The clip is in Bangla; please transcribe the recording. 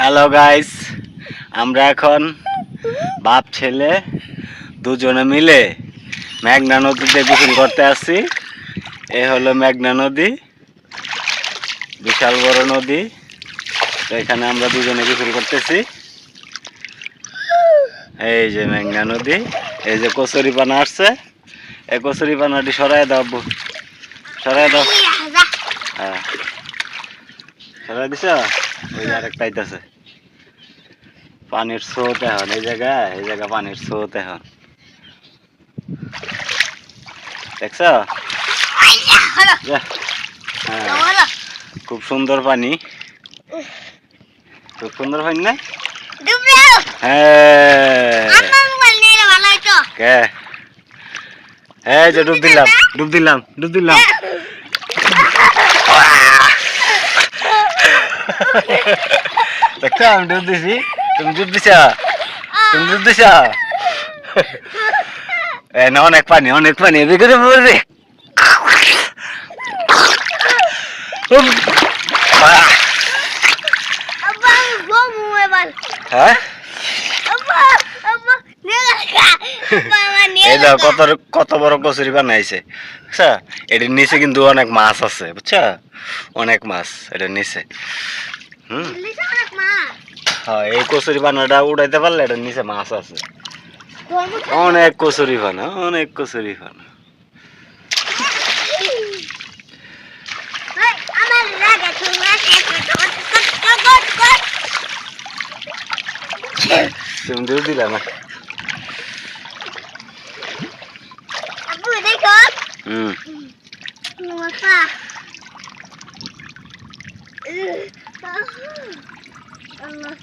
হ্যালো গাইস আমরা এখন বাপ ছেলে দুজনে মিলে মেঘনা নদীতে গোসল করতে আসছি। এ হলো মেঘনা নদী বিশাল বড় নদী। তো এখানে আমরা দুজনে গোসল করতেছি। এই যে মেঘনা নদী এই যে কচুরি পানা আসছে। এই কচুরি পানাটি সরাই দাও আব্বু। সরাই দাও। হ্যাঁ। সরাই দিছ? ওই যে আরেকটা আইতাছে। পানির স্রোত এখন এই জায়গায় এই জায়গা পানির স্রোত এখন। দেখছ? হ্যাঁ খুব সুন্দর পানি। খুব সুন্দর পানি না? হ্যাঁ। কে? এই যে ডুব দিলাম ডুব দিলাম ডুব দিলাম। দেখছ আমি ডুব দিছি। তুমি ডুব দিছ? তুমি ডুব দিছ? না অনেক পানি অনেক পানি এদিকে বলবে হ্যাঁ? কত কত বড় কচুরি বানাইছে। বুঝছা? এটার নিচে কিন্তু অনেক মাছ আছে বুঝছা? অনেক মাছ এটার নিচে। হ্যাঁ এই কচুরি বানাটা উড়াইতে পারলে এটার নিচে মাছ আছে অনেক কচুরি বানা অনেক কচুরি বানা তুমি দিয়ে দিলা না হুম 然后，嗯。